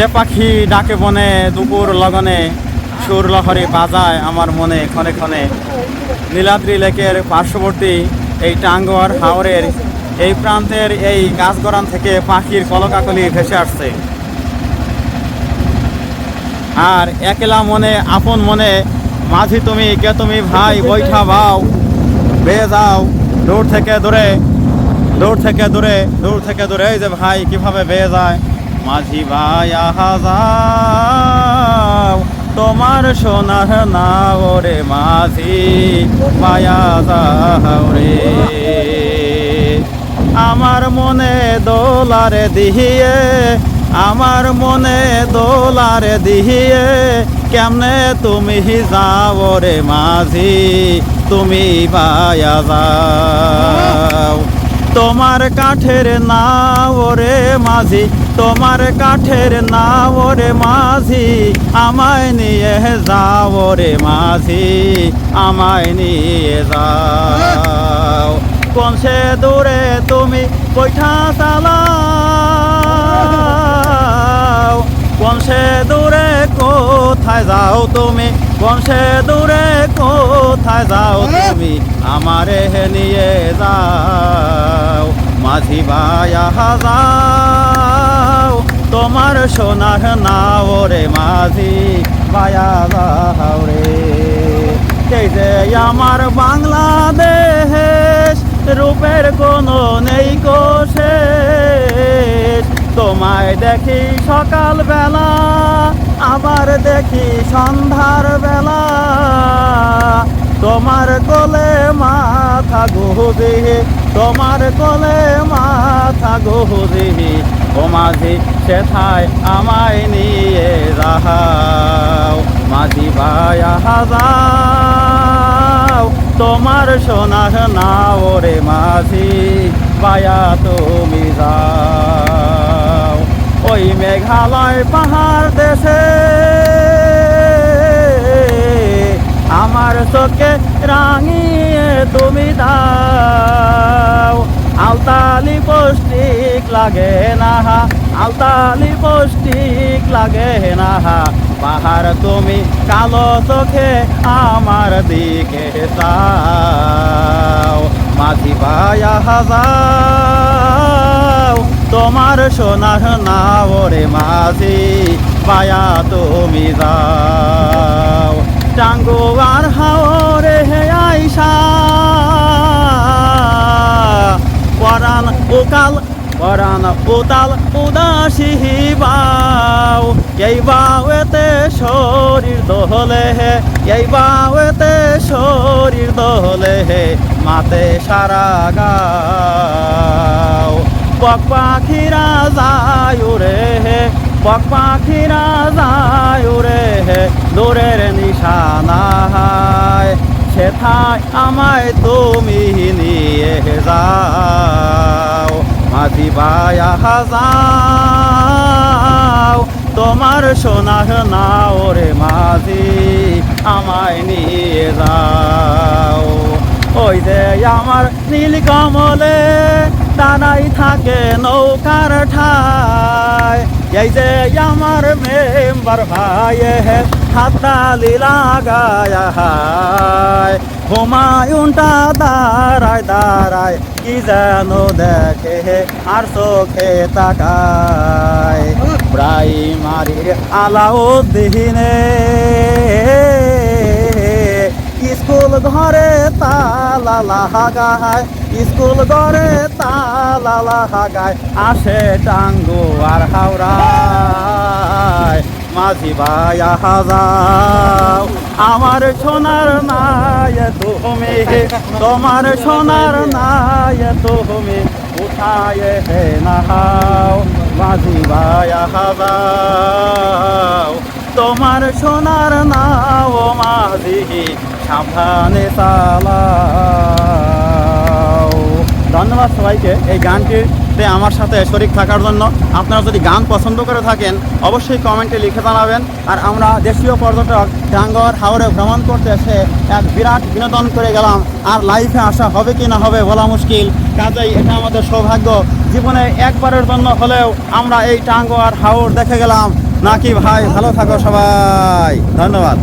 যে পাখি ডাকে বনে, দুপুর লগনে সুর লহরে বাজায় আমার মনে ক্ষণে ক্ষণে। নীলাদ্রি লেকের পার্শ্ববর্তী এই টাঙ্গুয়ার হাওরের এই প্রান্তের এই গাছগড়ান থেকে পাখির কলকাকলি ভেসে আসছে। আর একলা মনে, আপন মনে, মাঝি তুমি, কে তুমি, ভাই, বৈঠা ভাও, বেয়ে যাও, দূর থেকে দূরে, দূর থেকে দূরে, দূর থেকে দূরে, এই যে ভাই, কীভাবে বেয়ে যায়? মাঝি ভাই আহা তোমার সোনার নাও রে মাঝি যাও রে। আমার মনে দোলারে দিহিয়ে, আমার মনে দোলারে দিহিয়ে, কেমনে তুমি যাও রে মাঝি, তুমি পায়া তোমার কাঠের না ওরে মাঝি, তোমার কাঠের না ওরে মাঝি, আমায় নিয়ে যাও রে মাঝি, আমায় নিয়ে যাও। কোন সে দূরে তুমি বৈঠা চালাও কোথায় যাও তুমি? সে দূরে কোথায় যাও তুমি? আমারে নিয়ে যাও। মাঝি ভাইয়া যাও। তোমার সোনার নাও রে মাঝি ভাইয়া যাও রে। এই যে আমার বাংলাদেশ, রূপের কোনো নেই কোশেষ তোমায় দেখি সকাল বেলা আবার দেখি সন্ধ্যার বেলা। তোমার কোলে মাথা গুহুদি তোমার কোলে মাথা গুহুদি ও মাঝি, সেথায় আমায় নিয়ে যাও। মাঝি ভাইয়া হাজাও, তোমার সোনার নাও রে মাঝি বায়া তুমি যাও। মেঘালয় পাহাড় দেশে। আমার চোখে রাঙিয়ে তুমি দাও। আলতালি পৌষ্টিক লাগে নাহা আলতালি পৌষ্টিক লাগে নাহা পাহাড় তুমি কালো চোখে আমার দিকে চাও মাঝি ভাইয়া যাও তোমার সোনার নাও রে মাঝি, পায়া তুমি যাও। টাঙ্গুয়ার হাওরে হে আইসা পরান উকাল পরান উতাল উদাসী বাও। এই বাওয়েতে শরীর দোহলে হে, এই বাওয়েতে শরীর দোহলে হে, মাতে সারা গাও বক পাখিরা যায় রে হে, বক পাখিরা যায় রে হে দূরের নিশানায় সেথায় আমায় তুমি নিয়ে যাও মাঝি বায়া যাও। তোমার সোনার নাও রে মাঝি, আমায় নিয়ে যাও। ওই যে আমার নীল কমলে দানাই থাকে নৌকার ঠায় এই যে আমার মেম্বার ভাই হাততালি লাগায় হুমায়ুনটা দাঁড়ায় দাঁড়ায়, কি যেন দেখে আর চোখে তাকায়। প্রাইমারির আলাউদ্দিনে স্কুল ঘরে তালা লাগায়, স্কুল ঘরে তালা লাগায়, আসে টাঙ্গু আর হাওড়ায়। মাঝি ভাইয়া যাও আমার সোনার নাই তুমি, তোমার সোনার নাই তুমি, উঠায় হে নাহাও। মাঝি ভাইয়া যাও তোমার সোনার নাও মাঝি। সাবধানে চালাও। ধন্যবাদ সবাইকে এই গানটির ঘুরতে আমার সাথে শরিক থাকার জন্য। আপনারা যদি গান পছন্দ করে থাকেন, অবশ্যই কমেন্টে লিখে জানাবেন। আর আমরা দেশীয় পর্যটক টাঙ্গর হাওড়ে ভ্রমণ করতে এসে এক বিরাট বিনোদন করে গেলাম। আর লাইফে আসা হবে কি না হবে বলা মুশকিল। কাজেই এটা আমাদের সৌভাগ্য। জীবনে একবারের জন্য হলেও আমরা এই টাঙ্গর হাওড় দেখে গেলাম। নাকি ভাই, ভালো থাকো সবাই। ধন্যবাদ।